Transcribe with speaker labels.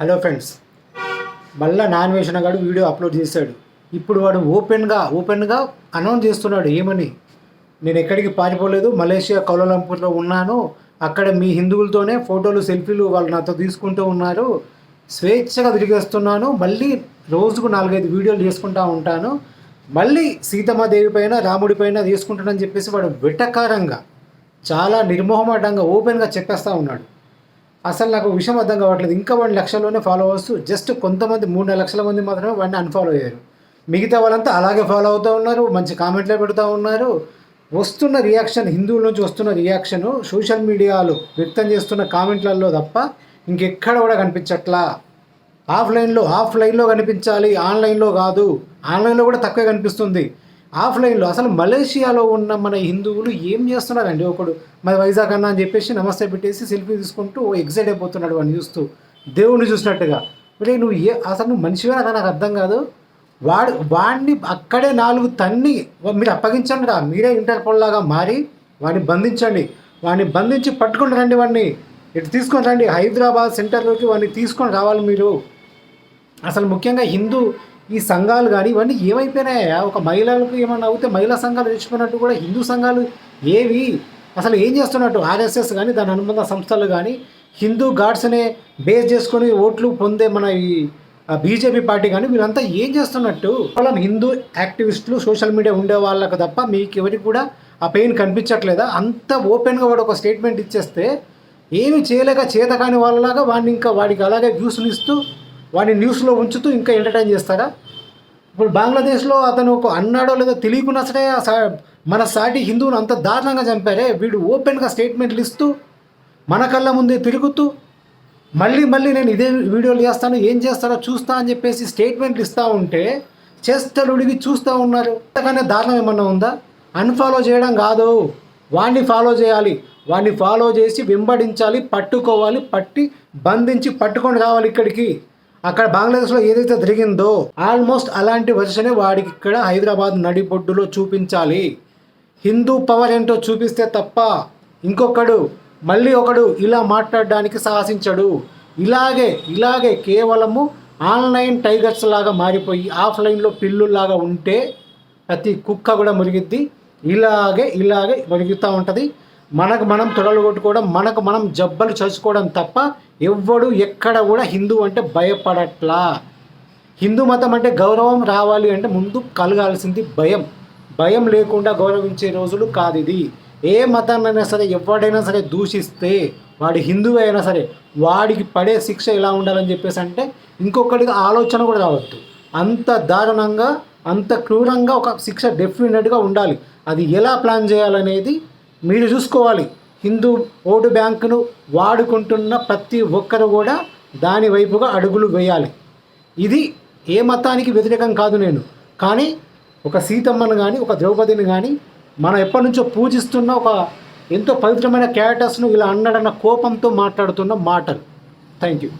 Speaker 1: Hello friends మళ్ళీ non వేసిన గాడు వీడియో అప్లోడ్ చేశాడు. ఇప్పుడు వాడు ఓపెన్గా ఓపెన్గా అనౌన్స్ చేస్తున్నాడు ఏమని? నేను ఎక్కడికి పారిపోలేదు మలేషియా కౌలాలంపూర్లో ఉన్నాను అక్కడ మీ హిందువులతోనే ఫోటోలు సెల్ఫీలు వాళ్ళు నాతో తీసుకుంటూ ఉన్నారు స్వేచ్ఛగా తిరిగేస్తున్నాను మళ్ళీ రోజుకు నాలుగైదు వీడియోలు చేసుకుంటూ ఉంటాను మళ్ళీ సీతమ్మదేవి పైన రాముడి పైన తీసుకుంటానని చెప్పేసి వాడు వెటకారంగా చాలా నిర్మోహమాటంగా ఓపెన్గా చెప్పేస్తూ ఉన్నాడు. అసలు నాకు విషయం అర్థం కావట్లేదు. ఇంకా వాడిని లక్షల్లోనే ఫాలోవర్స్ జస్ట్ కొంతమంది మూడు నాలుగు లక్షల మంది మాత్రమే వాడిని అన్ఫాలో అయ్యారు. మిగతా వాళ్ళంతా అలాగే ఫాలో అవుతూ ఉన్నారు మంచి కామెంట్లే పెడుతూ ఉన్నారు. వస్తున్న రియాక్షన్ హిందువుల నుంచి వస్తున్న రియాక్షన్ సోషల్ మీడియాలో వ్యక్తం చేస్తున్న కామెంట్లలో తప్ప ఇంకెక్కడ కూడా కనిపించట్లా. ఆఫ్లైన్లో ఆఫ్లైన్లో కనిపించాలి ఆన్లైన్లో కాదు. ఆన్లైన్లో కూడా తక్కువే కనిపిస్తుంది. ఆఫ్లైన్లో అసలు మలేషియాలో ఉన్న మన హిందువులు ఏం చేస్తున్నారండి? ఒకడు మరి వైజాగ్ అన్న అని చెప్పేసి నమస్తే పెట్టేసి సెల్ఫీ తీసుకుంటూ ఎగ్జైట్ అయిపోతున్నాడు వాడిని చూస్తూ. దేవుణ్ణి చూసినట్టుగా. అంటే నువ్వు ఏ అసలు నువ్వు మనిషివే నాకు నాకు అర్థం కాదు. వాడు వాడిని అక్కడే నాలుగు తన్ని మీరు అప్పగించండి రా. మీరే ఇంటర్పోల్ లాగా మారి వాడిని బంధించండి. వాడిని బంధించి పట్టుకుని రండి వాడిని. ఇటు తీసుకొని రండి. హైదరాబాద్ సెంటర్లోకి వాడిని తీసుకొని రావాలి మీరు. అసలు ముఖ్యంగా హిందూ ఈ సంఘాలు కానీ ఇవన్నీ ఏమైపోయినాయా? ఒక మహిళలకు ఏమన్నా అవుతే మహిళా సంఘాలు తెచ్చిపోయినట్టు కూడా హిందూ సంఘాలు ఏవి? అసలు ఏం చేస్తున్నట్టు? ఆర్ఎస్ఎస్ కానీ దాని అనుబంధ సంస్థలు కానీ హిందూ గాడ్స్ అనే బేస్ చేసుకొని ఓట్లు పొందే మన ఈ బీజేపీ పార్టీ కానీ వీళ్ళంతా ఏం చేస్తున్నట్టు? కేవలం హిందూ యాక్టివిస్టులు సోషల్ మీడియా ఉండే వాళ్ళకు తప్ప మీకు ఎవరికి కూడా ఆ పెయిన్ కనిపించట్లేదా? అంత ఓపెన్గా వాడు ఒక స్టేట్మెంట్ ఇచ్చేస్తే ఏమి చేయలేక చేత కాని వాళ్ళలాగా వాడిని ఇంకా వాడికి అలాగే వ్యూస్లు ఇస్తూ వాడిని న్యూస్లో ఉంచుతూ ఇంకా ఎంటర్టైన్ చేస్తారా ఇప్పుడు బంగ్లాదేశ్లో అతను ఒక అన్నాడో లేదో తెలియకుండా సరే సా- మన సాటి హిందువును అంత దారుణంగా చంపారే. వీడు ఓపెన్గా స్టేట్మెంట్లు ఇస్తూ మన కళ్ళ ముందే తిరుగుతూ మళ్ళీ మళ్ళీ నేను ఇదే వీడియోలు చేస్తాను ఏం చేస్తారో చూస్తా అని చెప్పేసి స్టేట్మెంట్లు ఇస్తూ ఉంటే చేస్తలు ఉడిగి చూస్తూ ఉన్నారు. అంతకనే దారుణం ఏమన్నా ఉందా? అన్ఫాలో చేయడం కాదు. వాడిని ఫాలో చేయాలి. వాడిని ఫాలో చేసి వెంబడించాలి పట్టుకోవాలి పట్టి బంధించి పట్టుకొని రావాలి ఇక్కడికి. అక్కడ బంగ్లాదేశ్లో ఏదైతే జరిగిందో ఆల్మోస్ట్ అలాంటి వర్షనే వాడికి ఇక్కడ హైదరాబాద్ నడిపొడ్డులో చూపించాలి. హిందూ పవర్ ఏంటో చూపిస్తే తప్ప ఇంకొకడు మళ్ళీ ఒకడు ఇలా మాట్లాడడానికి సాహసించడు. ఇలాగే ఇలాగే కేవలము ఆన్లైన్ టైగర్స్ లాగా మారిపోయి ఆఫ్లైన్లో పిల్లుల్లాగా ఉంటే ప్రతి కుక్క కూడా మురిగిద్ది. ఇలాగే ఇలాగే మురుగుతూ ఉంటుంది. మనకు మనం తొడలు కొట్టుకోవడం మనకు మనం జబ్బలు చచ్చుకోవడం తప్ప ఎవ్వడు ఎక్కడ కూడా హిందూ అంటే భయపడట్లా. హిందూ మతం అంటే గౌరవం రావాలి అంటే ముందు కలగాల్సింది భయం. భయం లేకుండా గౌరవించే రోజులు కాదు ఇది. ఏ మతాన్నైనా సరే ఎవడైనా సరే దూషిస్తే వాడి హిందువు అయినా సరే వాడికి పడే శిక్ష ఎలా ఉండాలని చెప్పేసి అంటే ఇంకొకటికి ఆలోచన కూడా రావద్దు. అంత దారుణంగా అంత క్రూరంగా ఒక శిక్ష డెఫినెట్గా ఉండాలి. అది ఎలా ప్లాన్ చేయాలనేది మీరు చూసుకోవాలి. హిందూ ఓటు బ్యాంకును వాడుకుంటున్న ప్రతి ఒక్కరు కూడా దాని వైపుగా అడుగులు వేయాలి. ఇది ఏ మతానికి వ్యతిరేకం కాదు నేను. కానీ ఒక సీతమ్మను కానీ ఒక ద్రౌపదిని కానీ మనం ఎప్పటి నుంచో పూజిస్తున్న ఒక ఎంతో పవిత్రమైన క్యారెక్టర్స్ను ఇలా అన్నాడన్న కోపంతో మాట్లాడుతున్న మాటలు. Thank you